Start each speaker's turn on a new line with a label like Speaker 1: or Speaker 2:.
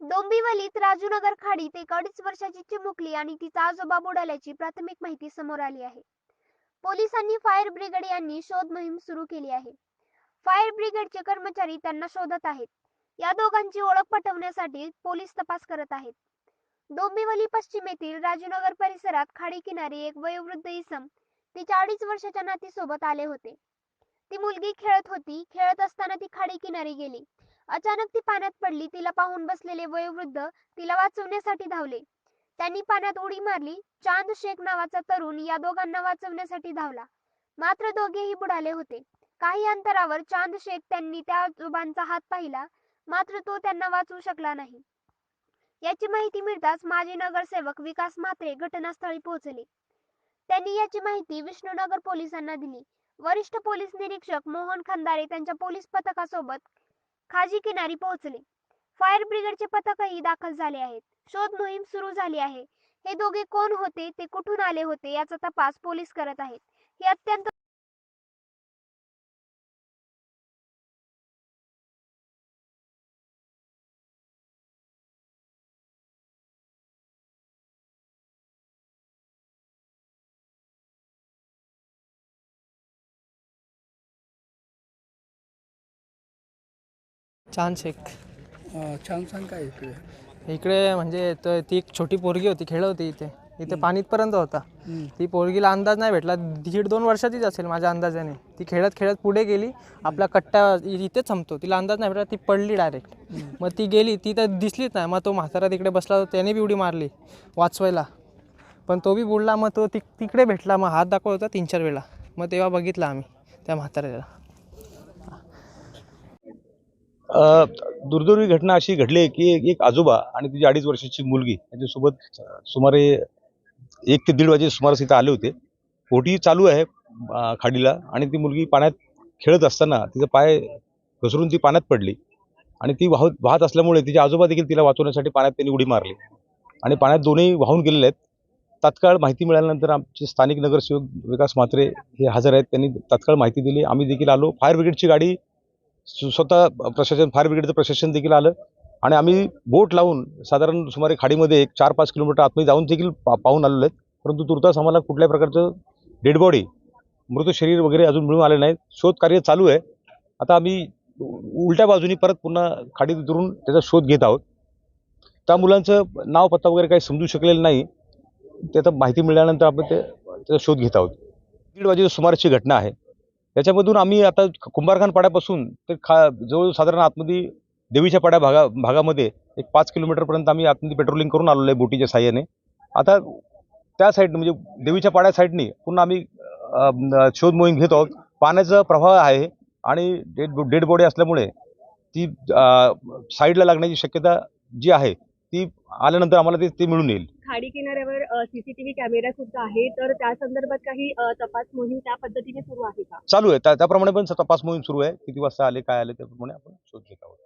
Speaker 1: डोंबिवलीत राजूनगर खाडीत एक अडीच वर्षाची चिमुकली आणि तिचा आजोबा बुडाल्याची प्राथमिक माहिती समोर आली आहे. पोलिसांनी फायर ब्रिगेड यांनी शोध मोहीम सुरू केली आहे. फायर ब्रिगेडचे कर्मचारी त्यांना शोधत आहेत. या दोघांची ओळख पटवण्यासाठी पोलीस तपास करत आहेत. डोंबिवली पश्चिमेतील राजूनगर परिसरात खाडी किनारी एक वयोवृद्ध इसम तिच्या अडीच वर्षाच्या नातीसोबत आले होते. ती मुलगी खेळत होती. खेळत असताना ती खाडी किनारी गेली. अचानक ती पाण्यात पडली. तिला पाहून बसलेले वयोवृद्ध तिला वाचवण्यासाठी धावले. त्यांनी पाण्यात उडी मारली. चांद शेख नावाचा तरुण या दोघांना वाचवण्यासाठी धावला. मात्र दोघेही बुडाले होते. काही अंतरावर चांद शेख त्यांनी त्या आजोबांचा हात पाहिला. मात्र तो त्यांना वाचवू शकला नाही. याची माहिती मिळताच माजी नगरसेवक विकास म्हात्रे घटनास्थळी पोहोचले. त्यांनी याची माहिती विष्णुनगर पोलिसांना दिली. वरिष्ठ पोलीस निरीक्षक मोहन खंदारे त्यांच्या पोलीस पथकासोबत खाजी किनारी पोहोचले. फायर ब्रिगेडचे पथकही दाखल झाले आहेत. शोध मोहीम सुरू झाली आहे. हे दोघे कोण होते ते कुठून आले होते याचा तपास पोलीस करत आहेत. हे अत्यंत
Speaker 2: शेख.
Speaker 3: अं, छान छान काय इकडे?
Speaker 2: इकडे म्हणजे त- ती एक छोटी पोरगी होती खेळ होती इथे. इथे पाणीतपर्यंत होता.
Speaker 3: हम्म.
Speaker 2: ती पोरगीला अंदाज नाही भेटला. दीड दोन वर्षाचीच असेल माझ्या अंदाजाने. ती खेळत खेळत पुढे गेली. आपला कट्टा इ- इथेच थांबतो तिला अंदाज नाही भेटला. ती पडली डायरेक्ट. मग ती गेली. ती तर दिसलीच नाही. मग तो म्हातारा तिकडे बसला होता. त्याने बी उडी मारली वाचवायला. पण तो बी बुडला. मग तो ति तिकडे भेटला. मग हात दाखवत होता तीन चार वेळा. मग तेव्हा बघितला आम्ही त्या म्हाताऱ्याला.
Speaker 4: दुर्दैवी घटना अशी घडली आहे की एक- आजोबा आणि तिची अडीच वर्षाची मुलगी यांच्यासोबत सुमारे एक ते दीड वाजे सुमारास इथं आले होते. पोटी चालू आहे खाडीला आणि ती मुलगी पाण्यात खेळत असताना तिचा पाय घसरून ती पाण्यात पडली आणि ती वाहत वाहत असल्यामुळे तिचे आजोबा देखील तिला वाचवण्यासाठी पाण्यात त्यांनी उडी मारली. आणि पाण्यात दोन्ही वाहून गेलेले आहेत. तात्काळ माहिती मिळाल्यानंतर आमचे स्थानिक नगरसेवक विकास म्हात्रे हे हजर आहेत. त्यांनी तात्काळ माहिती दिली. आम्ही देखील आलो. फायर ब्रिगेडची गाडी स्वतः प्रशासन फायर ब्रिगेडचं प्रशासन देखील आलं. आणि आम्ही बोट लावून साधारण सुमारे खाडीमध्ये एक चार पाच किलोमीटर आतमध्ये जाऊन देखील पा पाहून आलेलो आहेत. परंतु तुर्तास आम्हाला कुठल्याही प्रकारचं डेड बॉडी मृत शरीर वगैरे अजून मिळून आले नाहीत. शोध कार्य चालू आहे. आता आम्ही उलट्या बाजूनी परत पुन्हा खाडीत उतरून त्याचा शोध घेत आहोत. त्या मुलांचं नाव पत्ता वगैरे काही समजू शकलेलं नाही. ते माहिती मिळाल्यानंतर आपण ते त्याचा शोध घेत आहोत. दीड वाजेच्या सुमाराची घटना आहे. त्याच्यामधून आम्ही आता कुंभारखान पाड्यापासून ते खा जवळ साधारण आतमध्ये देवीच्या पाड्या भागा भागामध्ये एक पाच किलोमीटरपर्यंत आम्ही आतमध्ये पेट्रोलिंग करून आलेलो आहे बोटीच्या साह्याने. आता त्या साईड म्हणजे देवीच्या पाड्या साईडनी पुन्हा आम्ही शोध मोहीम घेत आहोत. पाण्याचा प्रवाह आहे आणि डेड डेड बॉडी असल्यामुळे ती साईडला लागण्याची शक्यता जी आहे ती आल्यानंतर आम्हाला ते ते मिळून येईल.
Speaker 5: खाडी किनाऱ्यावर सीसीटीव्ही कॅमेरा सुद्धा आहे. तर त्या संदर्भात काही तपास मोहीम त्या पद्धतीने सुरू आहे का?
Speaker 4: चालू आहे. त्या त्याप्रमाणे पण तपास मोहीम सुरू आहे. किती वाजता आले काय आले त्याप्रमाणे आपण शोध घेत आहोत.